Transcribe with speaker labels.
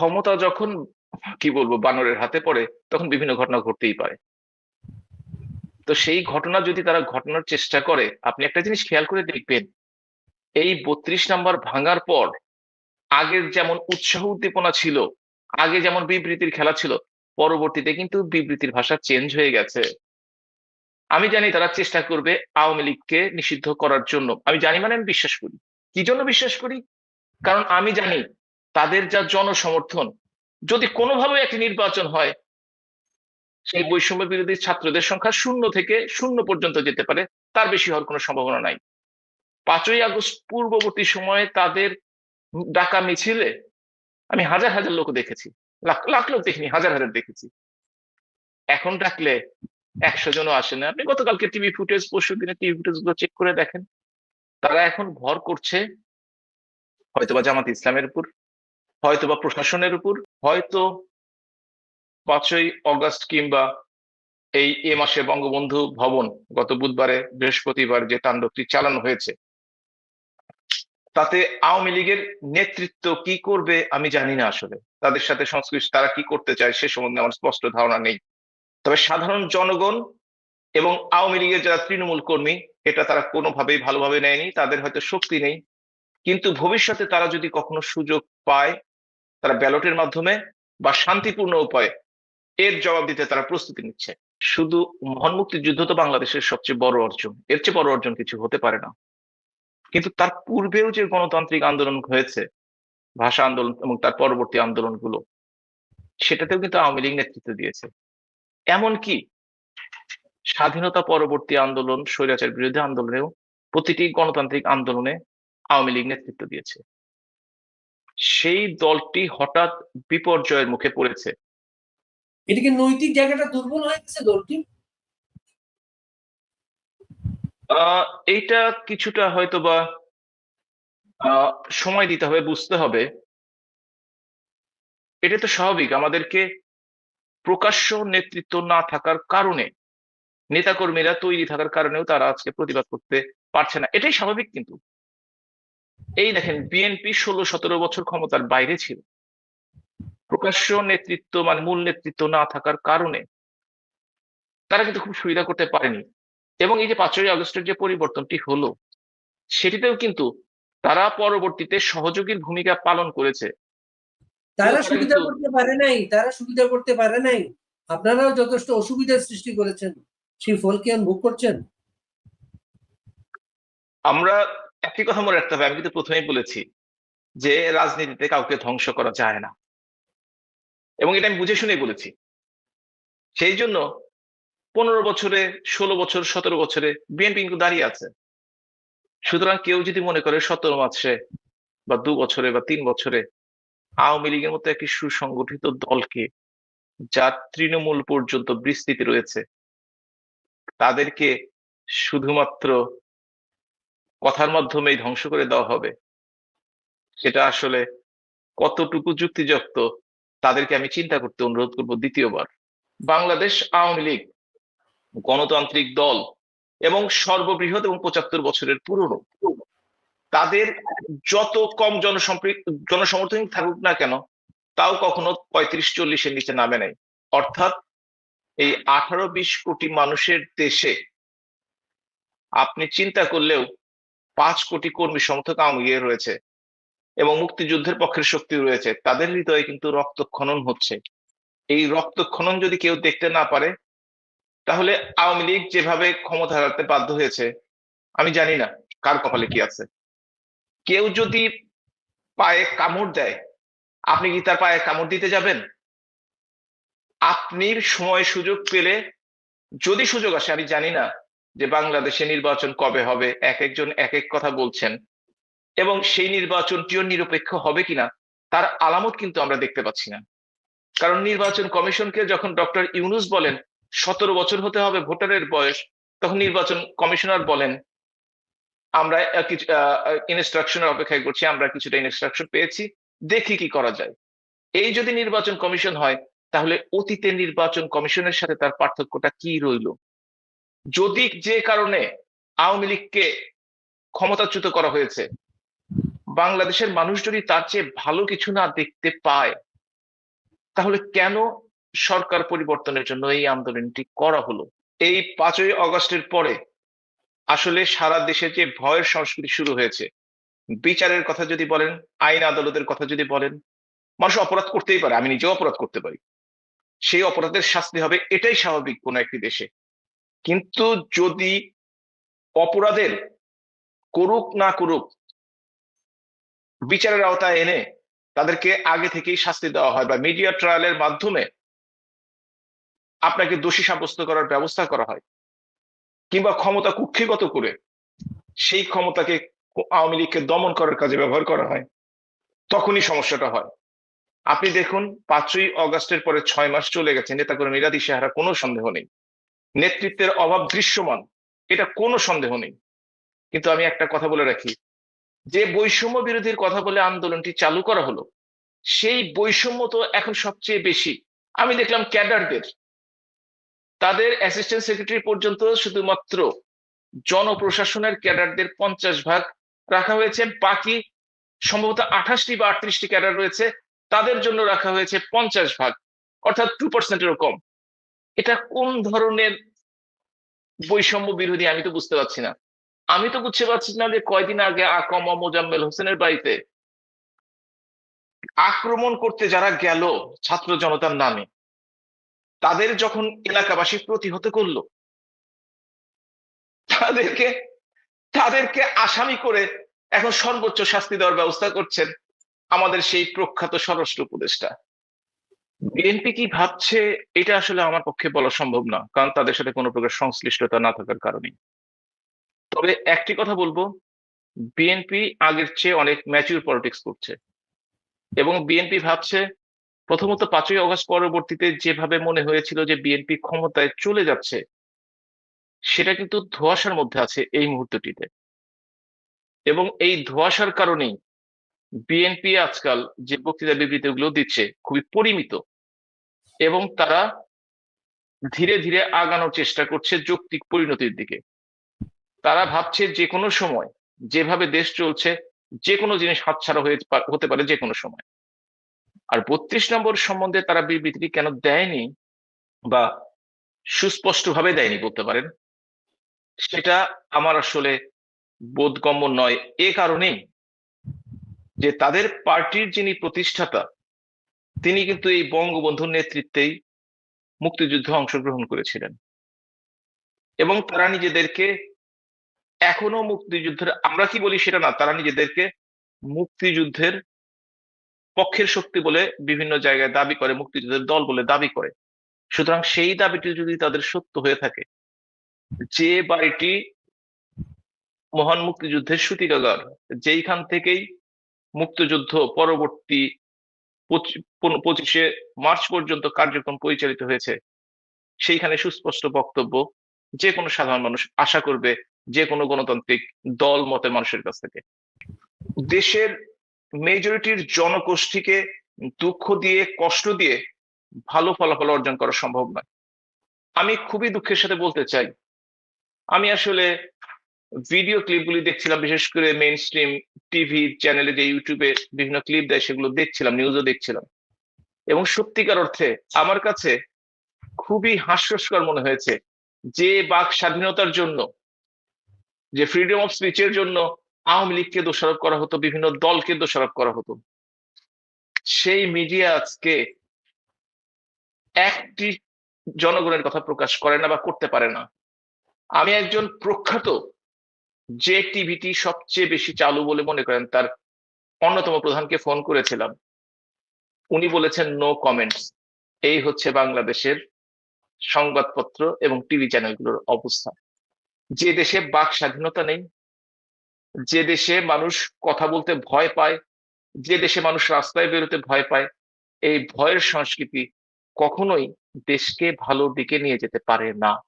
Speaker 1: ক্ষমতা যখন, কি বলব, বানরের হাতে পড়ে, তখন বিভিন্ন ঘটনা ঘটতেই পারে। তো সেই ঘটনা যদি তারা ঘটনার চেষ্টা করে, আপনি একটা জিনিস খেয়াল করে দেখবেন, এই বত্রিশ নাম্বার ভাঙার পর, আগের যেমন উৎসাহ উদ্দীপনা ছিল, আগে যেমন বিবৃতির খেলা ছিল, পরবর্তীতে কিন্তু বিবৃতির ভাষা চেঞ্জ হয়ে গেছে। আমি জানি তারা চেষ্টা করবে আওয়ামী লীগকে নিষিদ্ধ করার জন্য। আমি জানি মানে আমি বিশ্বাস করি। কি জন্য বিশ্বাস করি? কারণ আমি জানি তাদের যা জনসমর্থন, যদি কোনোভাবে একটি নির্বাচন হয়, সেই বৈষম্য বিরোধী ছাত্রদের সংখ্যা শূন্য থেকে শূন্য পর্যন্ত যেতে পারে, তার বেশি হওয়ার কোনো সম্ভাবনা নাই। পাঁচই আগস্ট পূর্ববর্তী সময়ে তাদের ডাকা মিছিলে আমি হাজার হাজার লোক দেখেছি, লাখ লাখ লোক দেখিনি, হাজার হাজার দেখেছি। এখন ডাকলে একশো জনও আসে না। আপনি গতকালকে টিভি ফুটেজ পরশু দিনে টিভি ফুটেজগুলো চেক করে দেখেন। তারা এখন ভর করছে হয়তোবা জামাত ইসলামের উপর। হয়তোবা প্রশাসনের উপর, হয়তো পাঁচই অগস্ট কিংবা এই এ মাসে বঙ্গবন্ধু ভবন গত বুধবারে বৃহস্পতিবার যে তাণ্ডবটি চালানো হয়েছে। তাতে আওয়ামী লীগের নেতৃত্ব কি করবে আমি জানি না আসলে। তাদের সাথে সংশ্লিষ্ট তারা কি করতে চায় সে সম্বন্ধে আমার স্পষ্ট ধারণা নেই। তবে সাধারণ জনগণ এবং আওয়ামী লীগের যারা তৃণমূল কর্মী, এটা তারা কোনোভাবেই ভালোভাবে নেয়নি, তাদের হয়তো শক্তি নেই। কিন্তু ভবিষ্যতে তারা যদি কখনো সুযোগ পায় তারা ব্যালটের মাধ্যমে বা শান্তিপূর্ণ উপায়ে এর জবাব দিতে তারা প্রস্তুতি নিচ্ছে। শুধু মহান মুক্তিযুদ্ধ তো বাংলাদেশের সবচেয়ে বড় অর্জন। এর চেয়ে বড় অর্জন কিছু হতে পারে না। কিন্তু তার পূর্বেও যে গণতান্ত্রিক আন্দোলন হয়েছে, ভাষা আন্দোলন এবং তার পরবর্তী আন্দোলনগুলো, সেটাতেও কিন্তু আওয়ামী লীগ নেতৃত্ব দিয়েছে। এমনকি স্বাধীনতা পরবর্তী আন্দোলন, স্বৈরাচার বিরোধী আন্দোলনেও প্রতিটি গণতান্ত্রিক আন্দোলনে আওয়ামী লীগ নেতৃত্ব দিয়েছে। সেই দলটি হঠাৎ বিপর্যয়ের মুখে পড়েছে।
Speaker 2: এটা নৈতিক জায়গাটা দুর্বল হয়ে গেছে দলটি?
Speaker 1: এইটা কিছুটা হয়তোবা আহ সময় দিতে হবে বুঝতে হবে। এটা তো স্বাভাবিক আমাদেরকে প্রকাশ্য নেতৃত্ব না থাকার কারণে নেতাকর্মীরা তৈরি থাকার কারণেও তারা আজকে প্রতিবাদ করতে পারছে না। এটাই স্বাভাবিক কিন্তু। এই দেখেন বিএনপি ষোলো সতেরো বছর ক্ষমতার বাইরে ছিল। প্রকাশ্য নেতৃত্ব মানে মূল নেতৃত্ব না থাকার কারণে তারা কিন্তু খুব সুবিধা করতে পারেনি। এবং এই যে পাঁচই আগস্টের যে পরিবর্তনটি হলো সেটিতেও কিন্তু তারা পরবর্তীতে সহযোগীর ভূমিকা পালন করেছে।
Speaker 2: তারা সুবিধা করতে পারে নাই তারা সুবিধা করতে পারে নাই। আপনারাও যথেষ্ট অসুবিধার সৃষ্টি করেছেন। সেই ফল কি ভোগ করছেন?
Speaker 1: আমরা একই কথা মনে রাখতে হবে। আমি কিন্তু প্রথমেই বলেছি যে রাজনীতিতে কাউকে ধ্বংস করা যায় না। এবং এটা আমি বুঝে শুনে বলেছি। সেই জন্য পনেরো বছরে, ষোলো বছর, সতেরো বছরে বিএনপি কিন্তু দাঁড়িয়ে আছে। সুতরাং কেউ যদি মনে করে সতেরো মাসে বা দু বছরে বা তিন বছরে আওয়ামী লীগের মতো একটি সুসংগঠিত দলকে যার তৃণমূল পর্যন্ত বিস্তৃতি রয়েছে, তাদেরকে শুধুমাত্র কথার মাধ্যমেই ধ্বংস করে দেওয়া হবে। সেটা আসলে কতটুকু যুক্তিযুক্ত, তাদেরকে আমি চিন্তা করতে অনুরোধ করব দ্বিতীয়বার। বাংলাদেশ আওয়ামী লীগ, গণতান্ত্রিক দল এবং সর্ববৃহৎ এবং পঁচাত্তর বছরের পুরনো, তাদের যত কম জনসম্পৃক জনসমর্থন থাকুক না কেন, তাও কখনো পঁয়ত্রিশ চল্লিশের নিচে নামে নাই। অর্থাৎ এই আঠারো বিশ কোটি মানুষের দেশে আপনি চিন্তা করলেও পাঁচ কোটি কর্মী সমর্থক আওয়ামী রয়েছে এবং মুক্তিযুদ্ধের পক্ষের শক্তি রয়েছে। তাদের হৃদয়ে কিন্তু রক্তক্ষরণ হচ্ছে। এই রক্তক্ষরণ যদি কেউ দেখতে না পারে, তাহলে আওয়ামী লীগ যেভাবে ক্ষমতা হারাতে বাধ্য হয়েছে, আমি জানি না কার কপালে কি আছে। কেউ যদি পায়ে কামড় দেয়, আপনি কি তার পায়ে কামড় দিতে যাবেন? আপনি সময় সুযোগ পেলে যদি সুযোগ আসে, আমি জানি না যে বাংলাদেশে নির্বাচন কবে হবে, এক একজন এক এক কথা বলছেন, এবং সেই নির্বাচনটিও নিরপেক্ষ হবে কিনা, তার আলামত কিন্তু আমরা দেখতে পাচ্ছি না। কারণ নির্বাচন কমিশনকে যখন ডক্টর ইউনুস বলেন, সতেরো বছর হতে হবে ভোটারের বয়স, তখন নির্বাচন কমিশনার বলেন, আমরা ইনস্ট্রাকশনের অপেক্ষায় করছি, আমরা কিছুটা ইনস্ট্রাকশন পেয়েছি, দেখি কি করা যায়। এই যদি নির্বাচন কমিশন হয়, তাহলে অতীতের নির্বাচন কমিশনের সাথে তার পার্থক্যটা কি রইল? যদি যে কারণে আওয়ামী লীগকে ক্ষমতাচ্যুত করা হয়েছে, বাংলাদেশের মানুষ যদি তার চেয়ে ভালো কিছু না দেখতে পায়, তাহলে কেন সরকার পরিবর্তনের জন্য এই আন্দোলনটি করা হলো? এই পাঁচই অগস্টের পরে আসলে সারা দেশে যে ভয়ের সংস্কৃতি শুরু হয়েছে, বিচারের কথা যদি বলেন, আইন আদালতের কথা যদি বলেন, মানুষ অপরাধ করতেই পারে, আমি নিজেও অপরাধ করতে পারি। সেই অপরাধের শাস্তি হবে, এটাই স্বাভাবিক কোন একটি দেশে। কিন্তু যদি অপরাধের করুক না করুক, বিচারের আওতায় এনে তাদেরকে আগে থেকেই শাস্তি দেওয়া হয় বা মিডিয়া ট্রায়ালের মাধ্যমে আপনাকে দোষী সাব্যস্ত করার ব্যবস্থা করা হয় কিংবা ক্ষমতা কুক্ষিগত করে সেই ক্ষমতাকে আওয়ামী লীগকে দমন করার কাজে ব্যবহার করা হয়, তখনই সমস্যাটা হয়। আপনি দেখুন, পাঁচই অগস্টের পরে ছয় মাস চলে গেছে, নেতাকর্মীরা দিশেহারা কোনো সন্দেহ নেই। নেতৃত্বের অভাব দৃশ্যমান, এটা কোনো সন্দেহ নেই। কিন্তু আমি একটা কথা বলে রাখি, যে বৈষম্য বিরোধীর কথা বলে আন্দোলনটি চালু করা হলো, সেই বৈষম্য তো এখন সবচেয়ে বেশি। আমি দেখলাম ক্যাডারদের, তাদের অ্যাসিস্ট্যান্ট সেক্রেটারি পর্যন্ত শুধুমাত্র জনপ্রশাসনের ক্যাডারদের পঞ্চাশ ভাগ রাখা হয়েছে, বাকি সম্ভবত আঠাশটি বা আটত্রিশটি ক্যাডার রয়েছে, তাদের জন্য রাখা হয়েছে পঞ্চাশ ভাগ, অর্থাৎ টু পার্সেন্টেরও কম। এটা কোন ধরনের বৈষম্য বিরোধী আমি তো বুঝতে পারছি না। আমি তো বুঝতে পারছি না যে কয়দিন আগে আকম মোজাম্মেল হোসেনের বাড়িতে আক্রমণ করতে যারা গেল ছাত্র জনতার নামে, তাদের যখন এলাকাবাসী প্রতিহত করল, তাদেরকে তাদেরকে আসামি করে এখন সর্বোচ্চ শাস্তি দেওয়ার ব্যবস্থা করছেন আমাদের সেই প্রখ্যাত স্বরাষ্ট্র উপদেষ্টা। বিএনপি কি ভাবছে, এটা আসলে আমার পক্ষে বলা সম্ভব না, কারণ তাদের সাথে কোনো প্রকার সংশ্লিষ্টতা না থাকার কারণে তবে একটি কথা বলব, বিএনপি আগের চেয়ে অনেক ম্যাচিউর পলিটিক্স করছে। এবং বিএনপি ভাবছে, প্রথমত পাঁচই অগস্ট পরবর্তীতে যেভাবে মনে হয়েছিল যে বিএনপি ক্ষমতায় চলে যাচ্ছে, সেটা কিন্তু ধোয়াশার মধ্যে আছে এই মুহূর্তটিতে। এবং এই ধোয়াশার কারণেই বিএনপি আজকাল যে বক্তৃতা বিবৃতিগুলো দিচ্ছে খুবই পরিমিত এবং তারা ধীরে ধীরে আগানোর চেষ্টা করছে যৌক্তিক পরিণতির দিকে। তারা ভাবছে যে কোনো সময়, যেভাবে দেশ চলছে যে কোনো জিনিস হাতছাড়া হয়ে হতে পারে যে কোনো সময়। আর বত্রিশ নম্বর সম্বন্ধে তারা বিবৃতি কেন দেয়নি বা সুস্পষ্টভাবে দেয়নি বলতে পারেন, সেটা আমার আসলে বোধগম্য নয়। এ কারণেই যে তাদের পার্টির যিনি প্রতিষ্ঠাতা, তিনি কিন্তু এই বঙ্গবন্ধুর নেতৃত্বেই মুক্তিযুদ্ধে অংশগ্রহণ করেছিলেন। এবং তারা নিজেদেরকে এখনও মুক্তিযুদ্ধের, আমরা কি বলি সেটা না, তারা নিজেদেরকে মুক্তিযুদ্ধের পক্ষের শক্তি বলে বিভিন্ন জায়গায় দাবি করে, মুক্তিযুদ্ধের দল বলে দাবি করে। সুতরাং সেই দাবিটি যদি তাদের সত্য হয়ে থাকে, যে বাড়িটি মহান মুক্তিযুদ্ধের সূতিকাগার, যেইখান থেকেই মুক্তিযুদ্ধ পরবর্তী পঁচিশে মার্চ পর্যন্ত কার্যক্রম পরিচালিত হয়েছে। সেইখানে সুস্পষ্ট বক্তব্য, যে কোনো সাধারণ মানুষ আশা করবে যে কোনো গণতান্ত্রিক দল মতের মানুষের কাছ থেকে। দেশের মেজরিটির জনগোষ্ঠীকে দুঃখ দিয়ে, কষ্ট দিয়ে ভালো ফলাফল অর্জন করা সম্ভব নয়। আমি খুবই দুঃখের সাথে বলতে চাই, আমি আসলে ভিডিও ক্লিপগুলি দেখছিলাম, বিশেষ করে মেইন স্ট্রিম টিভি চ্যানেলে যে ইউটিউবে বিভিন্ন ক্লিপ দেয়, সেগুলো দেখছিলাম নিউজও দেখছিলাম। এবং সত্যিকার অর্থে আমার কাছে খুবই হাস্যস্কর মনে হয়েছে যে বাক স্বাধীনতার জন্য, যে ফ্রিডম অফ স্পিচের জন্য আওয়ামী লীগকে দোষারোপ করা হতো, বিভিন্ন দলকে দোষারোপ করা হতো। সেই মিডিয়া আজকে একটি জনগণের কথা প্রকাশ করে না বা করতে পারে না। আমি একজন প্রখ্যাত যে টিভিটি সবচেয়ে বেশি চালু বলে মনে করেন, তার অন্যতম প্রধানকে ফোন করেছিলাম। উনি বলেছেন নো কমেন্টস এই হচ্ছে বাংলাদেশের সংবাদপত্র এবং টিভি চ্যানেলগুলোর অবস্থা। যে দেশে বাক স্বাধীনতা নেই, যে দেশে মানুষ কথা বলতে ভয় পায়, যে দেশে মানুষ রাস্তায় বেরোতে ভয় পায়, এই ভয়ের সংস্কৃতি কখনোই দেশকে ভালো দিকে নিয়ে যেতে পারে না।